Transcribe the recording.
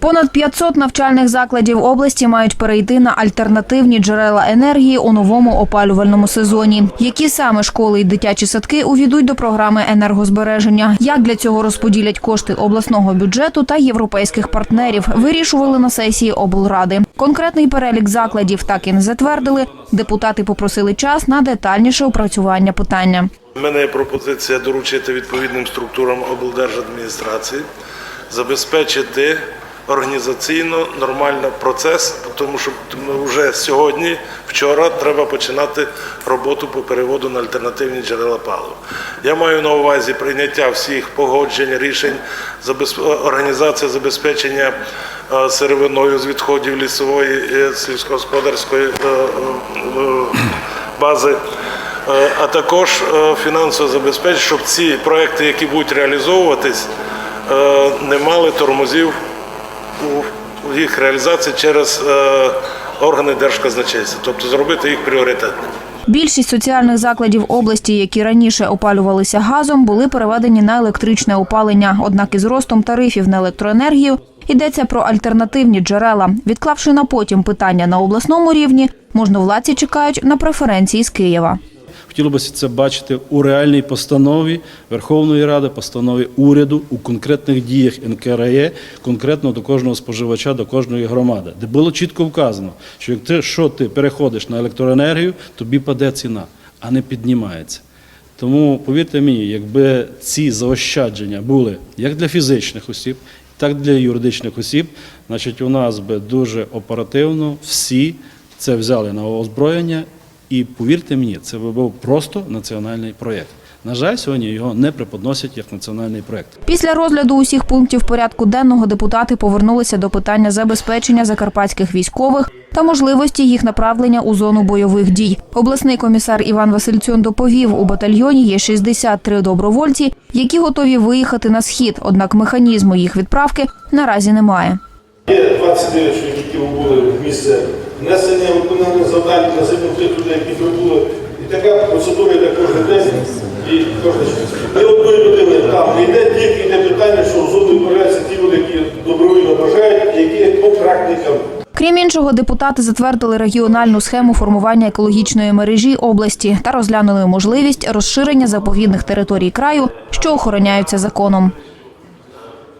Понад 500 навчальних закладів області мають перейти на альтернативні джерела енергії у новому опалювальному сезоні. Які саме школи і дитячі садки увійдуть до програми енергозбереження? Як для цього розподілять кошти обласного бюджету та європейських партнерів? Вирішували на сесії облради. Конкретний перелік закладів так і не затвердили. Депутати попросили час на детальніше опрацювання питання. У мене є пропозиція доручити відповідним структурам облдержадміністрації забезпечити організаційно нормально процес, тому що вже сьогодні, вчора треба починати роботу по переводу на альтернативні джерела палива. Я маю на увазі прийняття всіх погоджень, рішень, організація забезпечення е, сировиною з відходів лісової е, сільськогосподарської е, бази. А також фінансово забезпечити, щоб ці проекти, які будуть реалізовуватись, не мали тормозів у їх реалізації через е, органи держказначейства, тобто зробити їх пріоритетними. Більшість соціальних закладів області, які раніше опалювалися газом, були переведені на електричне опалення. Однак із ростом тарифів на електроенергію йдеться про альтернативні джерела. Відклавши на потім питання на обласному рівні, можновладці чекають на преференції з Києва. Хотілося б це бачити у реальній постанові Верховної Ради, постанові уряду у конкретних діях НКРЕ, конкретно до кожного споживача, до кожної громади, де було чітко вказано, що як ти ти переходиш на електроенергію, тобі паде ціна, а не піднімається. Тому повірте мені, якби ці заощадження були як для фізичних осіб, так і для юридичних осіб, значить у нас би дуже оперативно всі це взяли на озброєння, і повірте мені, це би був просто національний проєкт. На жаль, сьогодні його не преподносять як національний проєкт. Після розгляду усіх пунктів порядку денного депутати повернулися до питання забезпечення закарпатських військових та можливості їх направлення у зону бойових дій. Обласний комісар Іван Васильцьон доповів, у батальйоні є 63 добровольці, які готові виїхати на схід. Однак механізму їх відправки наразі немає. Є 29 чоловіків були в місце внесення виконання завдань на землю тих людей, які прибули. І така процедура йде кожен день і кожен час. Ні одної людини там не йде, тільки йде питання, що в зону відправляються ті люди, які добровільно бажають, які є контрактниками. Крім іншого, депутати затвердили регіональну схему формування екологічної мережі області та розглянули можливість розширення заповідних територій краю, що охороняються законом.